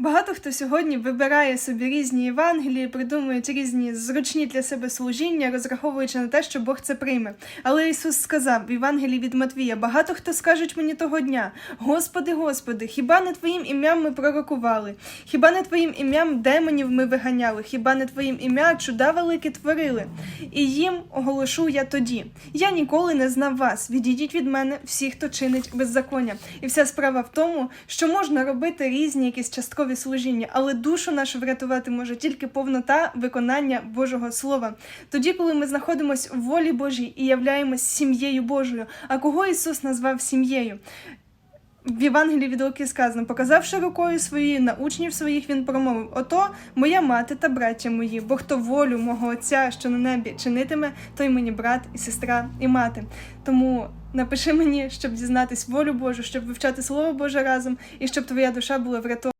Багато хто сьогодні вибирає собі різні Євангелії, придумують різні зручні для себе служіння, розраховуючи на те, що Бог це прийме. Але Ісус сказав в Євангелії від Матвія: багато хто скажуть мені того дня: Господи, Господи, хіба не Твоїм ім'ям ми пророкували? Хіба не Твоїм ім'ям демонів ми виганяли? Хіба не Твоїм ім'я чуда великі творили? І їм оголошу я тоді: Я ніколи не знав вас. Відійдіть від мене всі, хто чинить беззаконня. І вся справа в тому, що можна робити різні якісь часткові служіння, але душу нашу врятувати може тільки повнота виконання Божого Слова. Тоді, коли ми знаходимося в волі Божій і являємось сім'єю Божою. А кого Ісус назвав сім'єю? В Євангелії від Луки сказано, показавши рукою своєю на учнів своїх, він промовив: Ото моя мати та браття мої, бо хто волю мого Отця, що на небі чинитиме, той мені брат і сестра і мати. Тому напиши мені, щоб дізнатись волю Божу, щоб вивчати Слово Боже разом, і щоб твоя душа була врятована.